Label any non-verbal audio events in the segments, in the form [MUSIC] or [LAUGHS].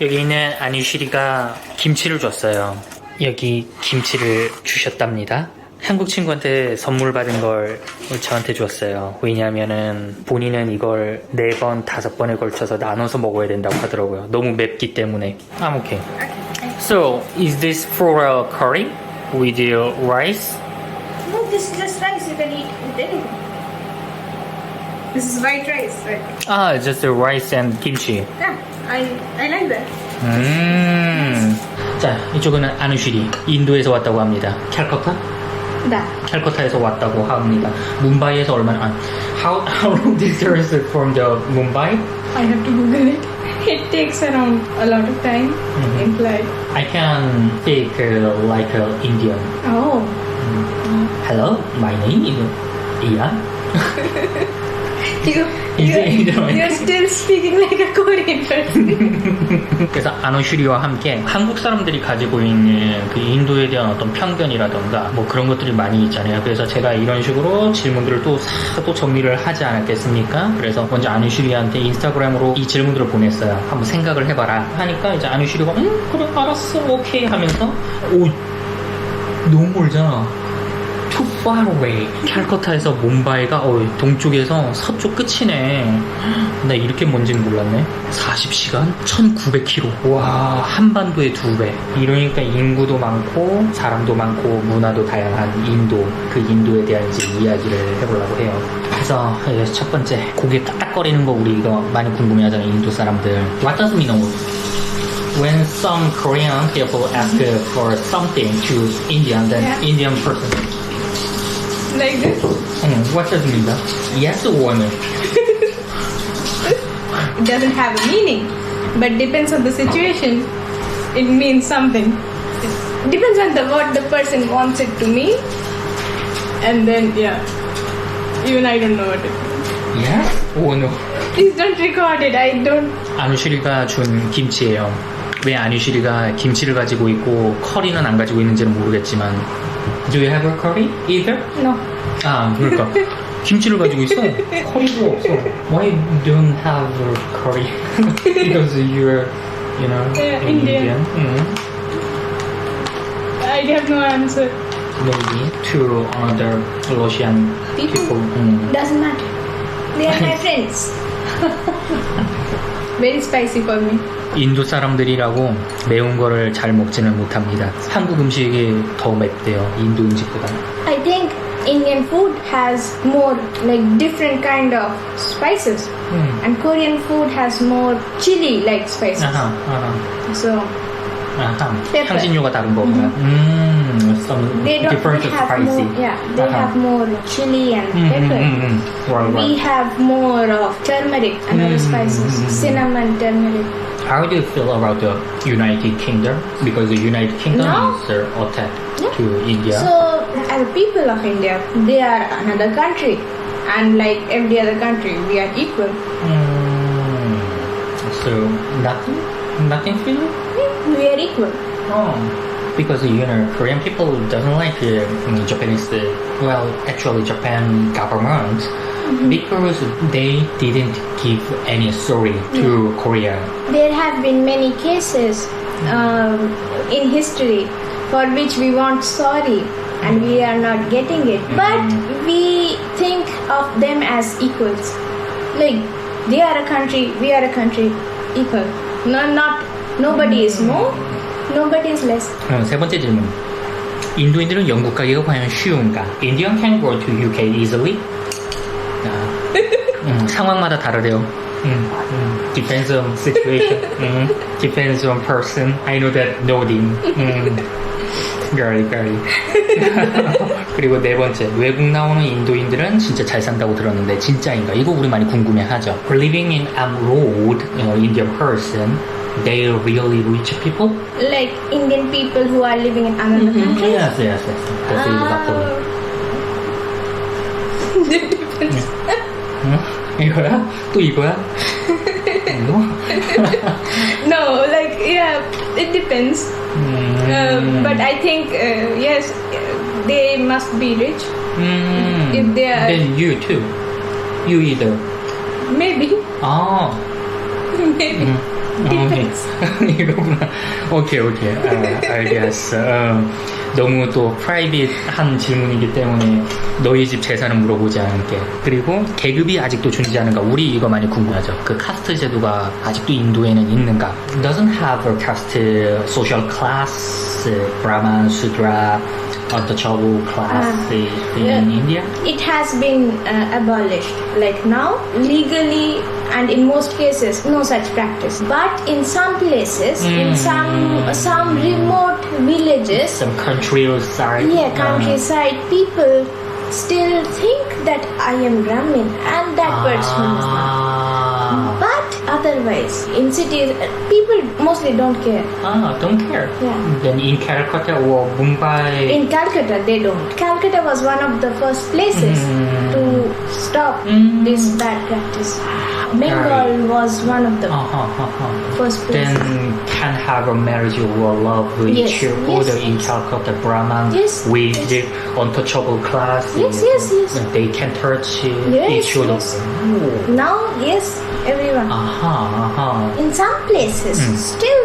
여기 있는 안유실이가 김치를 줬어요. 여기 김치를 주셨답니다. 한국 친구한테 선물 받은 걸 저한테 줬어요. 왜냐하면은 본인은 이걸 네 번, 다섯 번에 걸쳐서 나눠서 먹어야 된다고 하더라고요. 너무 맵기 때문에. I'm okay. So, is this for a curry with your rice? No, this is just rice. You can eat with anything. This is white rice. Right? Ah, just the rice and kimchi. Yeah, I I like that. 음. 자, 이쪽은 아누실이 인도에서 왔다고 합니다. 캘커타? That. 캘커타에서 왔다고 합니다. 뭄바이에서 얼마나? 아, how how long distance from the Mumbai? I have to Google it. It takes around a lot of time in flight. I can speak uh, like uh, Indian. Oh. Hello, my name is Ian. You, Is it you're, still speaking like a Korean person. [LAUGHS] 그래서 아노슈리와 함께 한국 사람들이 가지고 있는 그 인도에 대한 어떤 편견이라던가 뭐 그런 것들이 많이 있잖아요. 그래서 제가 이런 식으로 질문들을 또, 사- 또 정리를 하지 않았겠습니까? 그래서 먼저 아누슈리한테 인스타그램으로 이 질문들을 보냈어요. 한번 생각을 해봐라. 하니까 이제 아누슈리가 응 그래 알았어 오케이 하면서 오 너무 멀잖아. Too far away. 캘커타에서 몬바이가 어, 동쪽에서 서쪽 끝이네. 나 이렇게 먼지는 몰랐네. 40시간? 1900km. 와, 한반도의 두 배. 이러니까 인구도 많고, 사람도 많고, 문화도 다양한 인도, 그 인도에 대한 이제 이야기를 해보려고 해요. 그래서 예, 첫 번째, 고개 까딱거리는 거 우리 이거 많이 궁금해 하잖아요, 인도 사람들. What does it mean? When some Korean people ask for something to Indian, then. Indian person, like this. 음, what does it mean? Yes no? It doesn't have a meaning, but depends on the situation. It means something. It depends on the what the person wants it to mean, and then yeah. Even I don't know what it means. Yes no? Please don't record it. I don't. 아누시리가 준 김치예요. 왜 아누시리가 김치를 가지고 있고 커리는 안 가지고 있는지는 모르겠지만 Do you have a curry either? No. 아 그러니까 김치를 가지고 있어. 커리도 없어. Why don't have a curry? Because you're, you know, Yeah, Indian. 음, I have no answer. maybe to other Russian People? people. 음. Doesn't matter. They are my friends. Very spicy for me. 인도 사람들이라고 매운 거를 잘 먹지는 못합니다. 한국 음식이 더 맵대요. 인도 음식보다. I think Indian food has more like different kind of spices, 음. and Korean food has more chili like spices. 아하, 아하, So 아하. Pepper. 향신료가 다른 거구나. 음, some they don't different they have spicy. more. Yeah, they 아하. have more chili and 음, 음, pepper. 음, 음. Right, We right. have more of turmeric and other Mm, spices, mm, mm, mm. cinnamon, turmeric. How do you feel about the United Kingdom? Because the United Kingdom No. is uh, attacked yeah. to India. So, as people of India, they are another country, and like every other country, we are equal. Mm, so nothing, nothing feeling. We are equal. Oh, because you know Korean people doesn't like uh, mm, Japanese. Uh, well, actually, Japan government because they didn't give any story to Korea. There have been many cases um, in history for which we want sorry and we are not getting it. But we think of them as equals. Like they are a country, we are a country, equal. No, not nobody is more, nobody is less. 어, 세 번째 질문. 인도인들은 영국 가기가 과연 쉬운가? Indian can go to UK easily? 아, 음, 상황마다 다르대요. 음, 음, depends on situation. [LAUGHS] 음, depends on person. I know that nodding. 음, Very, very. 그리고 네 번째, 외국 나오는 인도인들은 진짜 잘 산다고 들었는데 진짜인가? 이거 우리 많이 궁금해하죠. Living in abroad, you know, Indian person, they are really rich people. Like Indian people who are living in another country. Yes, yes, yes. That's Ah. exactly. 응? 이거야? 또 이거야? 뭐? No, like yeah, it depends. Mm. But I think uh, yes, they must be rich. Mm. If they are, then you too. You either. Maybe. Oh. [LAUGHS] Maybe. Mm. 음. 아, 이거구나. 오케이, 오케이. 아, 알겠어. 어, 너무 또 프라이빗한 질문이기 때문에 너희 집 재산은 물어보지 않을게. 그리고 계급이 아직도 존재하는가? 우리 이거 많이 궁금하죠. 그 카스트 제도가 아직도 인도에는 있는가? Doesn't have a caste social class, Brahman, Sudra, untouchable class in yeah. India? It has been uh, abolished. Like now, legally and in most cases, no such practice. But in some places, in some some remote villages, Some countryside. yeah, uh, countryside, people still think that I am Brahmin, and that person is not. Ah. But otherwise, in cities, people mostly don't care. Ah, don't care. Yeah. Then in Calcutta or Mumbai. In Calcutta, they don't. Calcutta was one of the first places Mm. to stop Mm. this bad practice. Bengal was one of the uh-huh, uh-huh. first places. Then can have a marriage or love with Yes, each yes, other in yes. Calcutta, Brahman, Yes, with yes. the untouchable class. Yes, yes, yes. They can touch uh, Yes, each other. yes. Now, yes, everyone. Uh-huh, uh-huh. In some places, Mm. still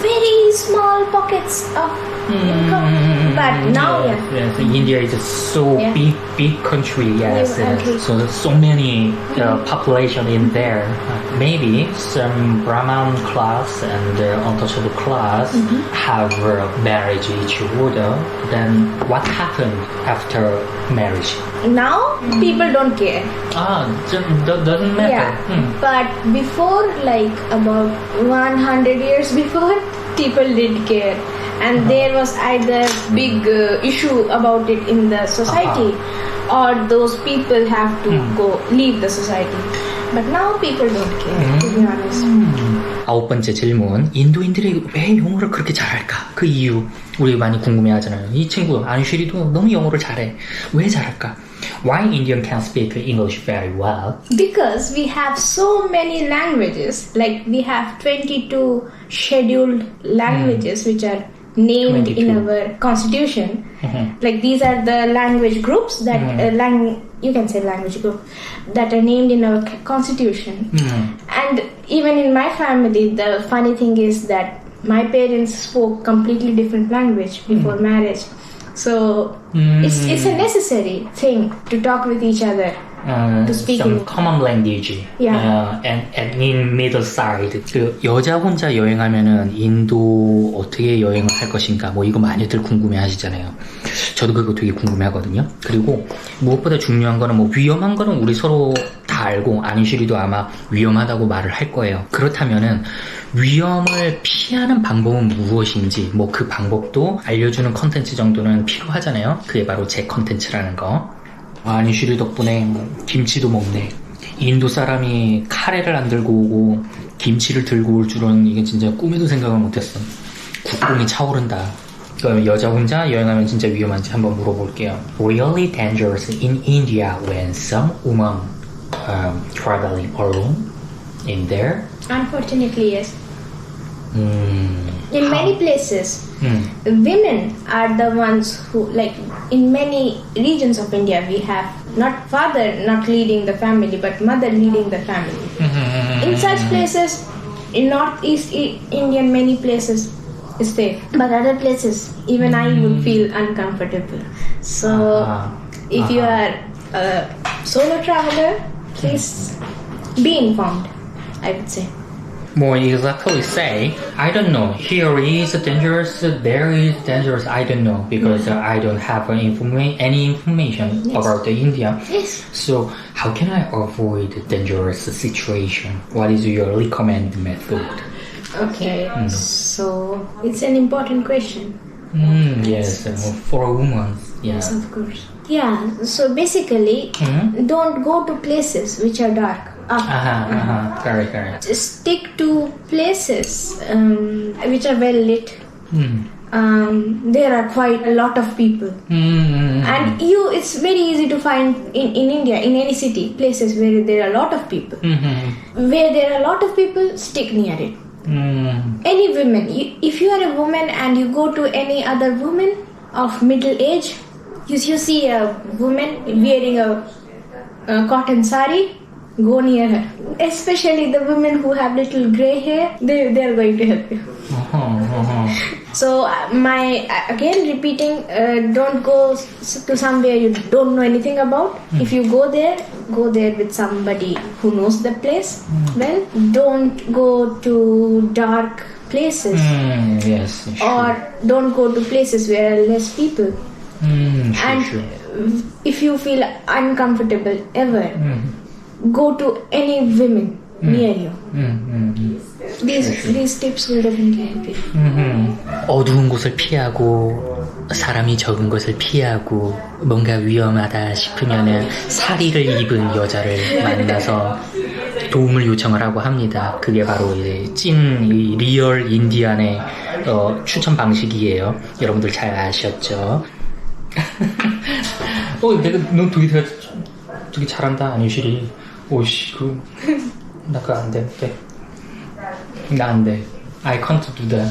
very small pockets of income. But now, yes, yeah. yes, India is a so Yeah. big, big country. Yes, country. so there's so many uh, population in there. Uh, maybe some Brahman class and uh, untouchable class Mm-hmm. have uh, marriage each other. Then what happened after marriage? Now, people don't care. Ah, doesn't matter. Yeah. Hmm. But before, like about 100 years before, [LAUGHS] people did care And there was either big uh, issue about it in the society or those people have to go leave the society. But now people don't care, to be honest. 아홉 번째 질문. 인도인들이 왜 영어를 그렇게 잘할까? 그 이유. 우리 많이 궁금해 하잖아요. 이 친구, 안슈리도 너무 영어를 잘해. 왜 잘할까? Why Indian can speak English very well? Because we have so many languages, like we have 22 scheduled languages which are named in our constitution. Mhm. Like these are the language groups that uh, lang- you can say language group that are named in our constitution. 음. And even in my family, the funny thing is that my parents spoke completely different language before marriage. So it's it's a necessary thing to talk with each other. 어, speak some common language. Yeah. 어, and, and in middle side. 그 여자 혼자 여행하면은 인도 어떻게 여행을 할 것인가 뭐 이거 많이들 궁금해 하시잖아요. 저도 그거 되게 궁금해 하거든요. 그리고 무엇보다 중요한 거는 뭐 위험한 거는 우리 서로 다 알고 안희실이도 아마 위험하다고 말을 할 거예요. 그렇다면은 위험을 피하는 방법은 무엇인지 뭐 그 방법도 알려주는 컨텐츠 정도는 필요하잖아요. 그게 바로 제 컨텐츠라는 거. 아니 슈리 덕분에 뭐 김치도 먹네. 인도 사람이 카레를 안 들고 오고 김치를 들고 올 줄은 이게 진짜 꿈에도 생각을 못했어. 국뽕이 차오른다. 그럼 여자 혼자 여행하면 진짜 위험한지 한번 물어볼게요. Really dangerous in India when some woman um, traveling alone in there. Unfortunately, yes. 음, In many places, 음, women are the ones who, like, in many regions of India, we have not father not leading the family, but mother leading the family. In such places, in Northeast Indian, many places is there but other places, even I would feel uncomfortable. So, Ah, if you ah. are a solo traveler, please be informed. I would say. More exactly say, I don't know. Here is dangerous, there is dangerous. I don't know because uh, I don't have uh, informa- any information Yes. about the India. Yes. So how can I avoid dangerous situation? What is your recommend method? Okay. So it's an important question. Mm, yes, uh, for a woman. Yes, of course. Yeah. So basically, Mhm. don't go to places which are dark. Ah, Uh-huh, uh-huh. Correct, correct. Stick to places um, which are well lit. Mm. Um, there are quite a lot of people, Mm. and you. It's very easy to find in, in India, in any city, places where there are a lot of people. Mhm. Where there are a lot of people, stick near it. Mm. any women you, if you are a woman and you go to any other woman of middle age you, you see a woman wearing a, a cotton sari go near her. Especially the women who have little gray hair, they, they are going to help you. Uh-huh, uh-huh. So uh, my uh, again repeating, uh, don't go to somewhere you don't know anything about. Mm. If you go there, go there with somebody who knows the place. Mm. Well, don't go to dark places. Mm, yes. Sure. Or don't go to places where less people. Hmm, sure, and sure. if you feel uncomfortable ever. mm. Go to any women near you. 음, 음. These these tips will definitely help you. 음, 어두운 곳을 피하고 사람이 적은 곳을 피하고 뭔가 위험하다 싶으면은 사리를 입은 여자를 만나서 도움을 요청을 하고 합니다. 그게 바로 이제 찐이 리얼 인디안의 어, 추천 방식이에요. 여러분들 잘 아셨죠? [LAUGHS] 어, 내가 너 되게 되게, 되게 잘한다 안유실이. 오씨 그 나 그거 안돼 나안돼. I can't do that.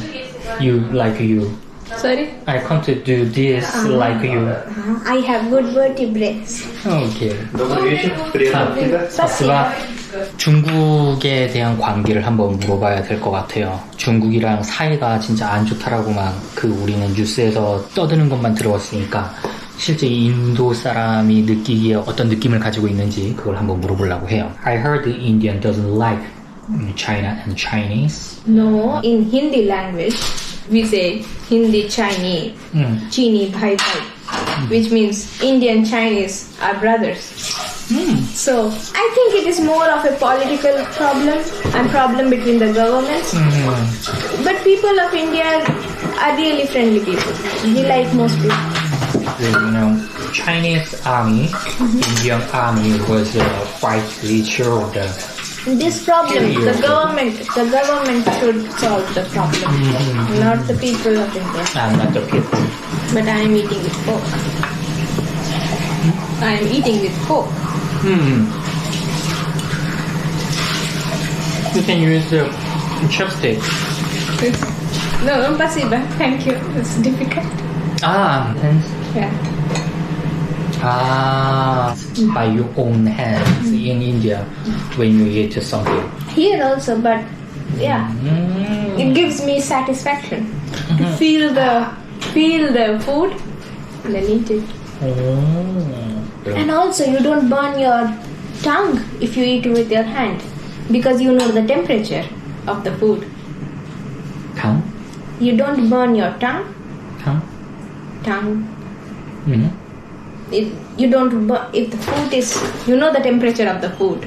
You like you. Sorry? I can't do this 아. like you. I have good vertebrates 오케이 너가 예시브리나 사스가 아, 중국에 대한 관계를 한번 물어봐야 될 것 같아요. 중국이랑 사이가 진짜 안 좋다라고만 그 우리는 뉴스에서 떠드는 것만 들어왔으니까. 실제 이 인도 사람이 느끼기에 어떤 느낌을 가지고 있는지 그걸 한번 물어보려고 해요. I heard the Indian doesn't like China and Chinese. No, in Hindi language, we say Hindi Chinese, 음. Chini Bhai Bhai, which means Indian Chinese are brothers. So I think it is more of a political problem and problem between the governments. But people of India are really friendly people. We like most people. the, you know, Chinese army, Indian army was uh, quite richer. The, This problem, the government, the government should solve the problem, not the people of India. uh, not the people. But I am eating with fork. I am eating with pork. Hmm. You can use the chopstick. No, impossible. Thank you. It's difficult. Ah, hands. Yeah. Ah, by your own hands in India when you eat something. Here also, but yeah, Mm. it gives me satisfaction to feel the feel the food and then eat it. Oh. And also, you don't burn your tongue if you eat with your hand because you know the temperature of the food. 탕? You don't burn your tongue. 탕? Tongue. 음. It, you don't burn if the food is you know the temperature of the food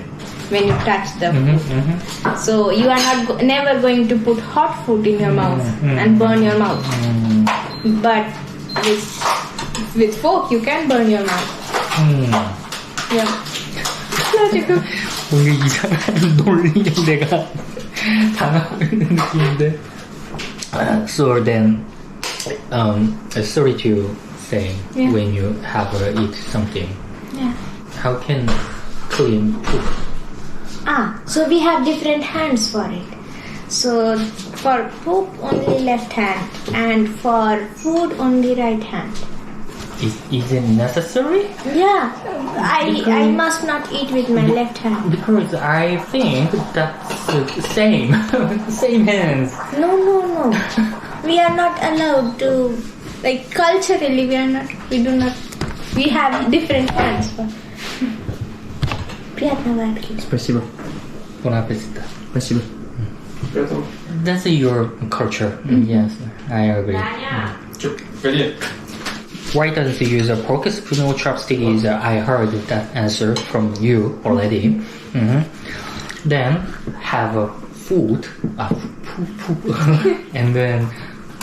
when you touch the 음. food. 음. So you are not go- never going to put hot food in your mouth and burn your mouth. 음. But with with fork you can burn your mouth. 음. Yeah. 나 지금 뭔가 이상한 논리에 내가 당하고 있는 느낌인데. Uh, so then, um, uh, sorry to say, Yeah. when you have uh, eat something, yeah. how can clean poop? Ah, so we have different hands for it. So for poop only left hand and for food only right hand. Is, is it necessary? Yeah, I I must not eat with my left hand. Because I think that's the same, [LAUGHS] same hands. No, no, no. [LAUGHS] we are not allowed to Like culturally, we are not. We do not. We have different hands. For. Приятного аппетита. Спасибо. Bon appetit. Спасибо. Поэтому... That's your culture. Yes, I agree. Чё, погоди. Why does he use a pork spoon or chopstick? Is uh, I heard that answer from you already. Mhm. Then have a food, uh, [LAUGHS] poop, poop, and then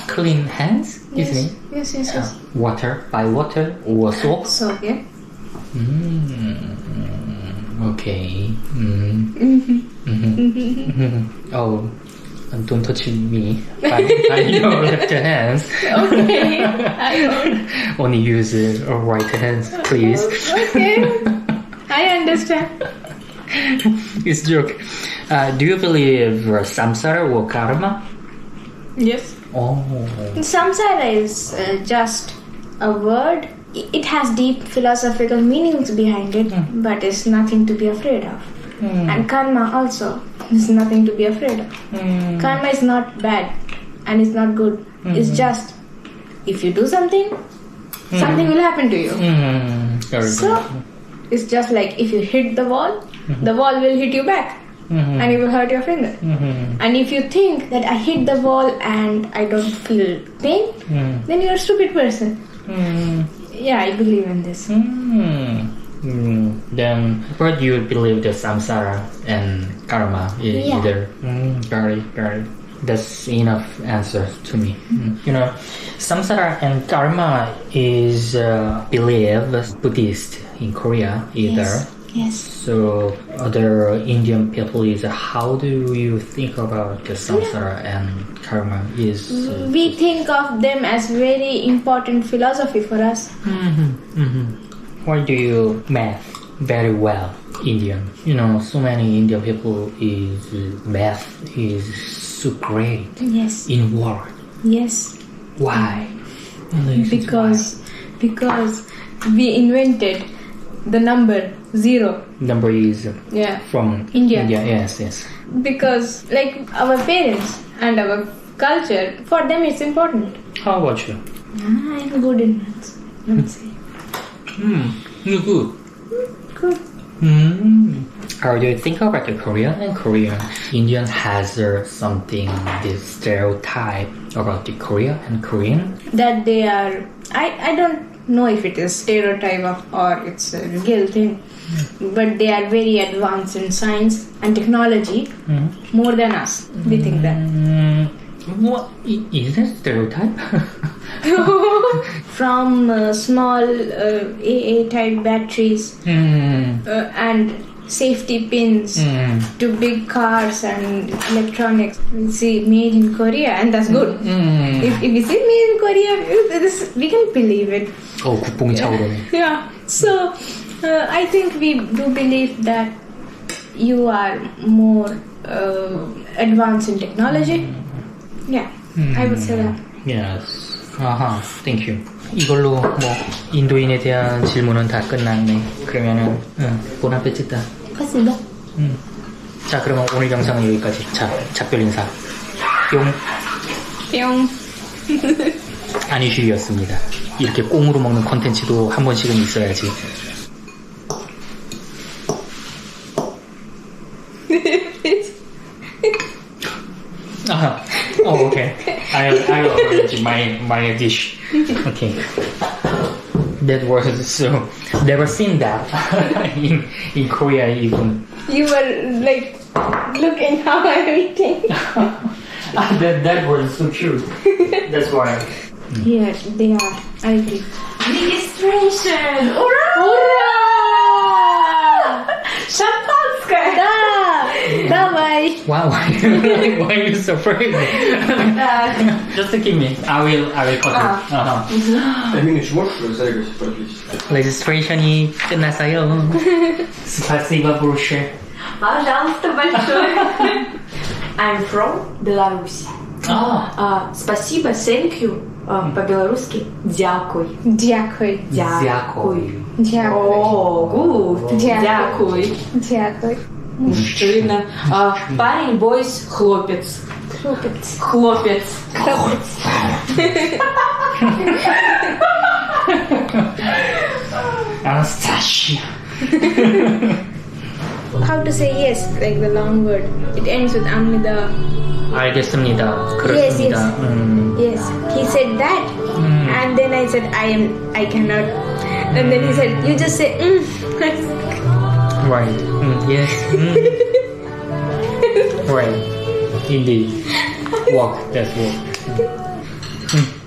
clean hands, isn't it? Yes, yes, yes. Water by water or soap. So yeah. Mm, okay. Mm. Mhm. Hmm. Hmm. [LAUGHS] Oh, don't touch me [LAUGHS] by, by your left hands. Okay. I. [LAUGHS] Only use uh, right hands, please. Okay. I understand. it's joke. Uh, do you believe uh, samsara or karma? Yes. Oh. Samsara is uh, just a word. It has deep philosophical meanings behind it, hmm. but it's nothing to be afraid of. Hmm. and karma also. is nothing to be afraid of. Hmm. Karma is not bad and it's not good. It's just if you do something, something will happen to you. Mm, very So it's just like if you hit the wall, the wall will hit you back. And it will hurt your finger. Mhm. And if you think that I hit the wall and I don't feel pain, Mm. then you're a stupid person. Mm. Yeah, I believe in this. Mm. Mm. Then, what do you believe the samsara and karma is Yeah. either? Mm, got it, got it. That's enough answer to me. Mm. You know, samsara and karma is uh, believed as Buddhist in Korea either. Yes. Yes. So other Indian people is how do you think about the samsara and karma is uh, We think of them as very important philosophy for us. why do you math very well Indian you know so many Indian people is math is so great Yes. in world Yes. why Because because we invented the number zero. number is Yeah. from India. yes yes Because like our parents and our culture, for them it's important. how about you Ah, I'm good in maths. Don't see. Hmm, you good Good. Hmm. How do you think about the Korean and Korean? Indian has uh, something this stereotype about the Korea and Korean. That they are. I I don't know if it is stereotype or it's a real thing, but they are very advanced in science and technology more than us. We think that. What i- is that stereotype? [LAUGHS] From uh, small uh, AA type batteries mm, uh, and safety pins mm, to big cars and electronics. We see made in Korea, and that's good. mm. If, if we say made in Korea, it- this, we can believe it. 어 국뽕이 차오르네. [LAUGHS] Yeah. So uh, I think we do believe that you are more uh, advanced in technology. Yeah, I would say that. Yes. 아하, thank you. 이걸로 뭐 인도인에 대한 질문은 다 끝났네. 그러면은 응, 보나페치다. Kasida. 음. 자, 그러면 오늘 영상은 여기까지. 자, 작별 인사. 뿅. Pyong. 안희슈이였습니다. 이렇게 꽁으로 먹는 컨텐츠도 한 번씩은 있어야지. [LAUGHS] 아하. 어, 오케이. I'll, I'll arrange my, my dish. Okay. that was so never seen that [LAUGHS] in, in Korea even. You were like looking how I'm eating. [LAUGHS] [LAUGHS] Ah, that that was so cute. That's why. Yeah, they are. I agree. Registration. All right. Wow, why are you so crazy? Uh, Just give me. I will. I will call you. Uh-huh. Эмин, чи можешь зарегать продлить? Registration и NSIO. Спасибо большое. Пожалуйста, большое. I'm from Беларусь. А. А, спасибо, thank you. а, по-белорусски дякуй. Дякую. Дякуй. Дякуй. Дякую. О, гуд. Дякуй. Дякую. Дякуй. Мужчина. А, парень, бойс, хлопец. Хлопець. Хлопец. Анастасия. How to say yes, like the long word. It ends with amida. 알겠습니다. 그렇습니다. yes. 음, Yes. He said that. And then I said, I am, I cannot. And then he said, you just say, mm. [LAUGHS] Right. Mm, yes. Mm. [LAUGHS] Why? Indeed. Walk. That's walk. Mm.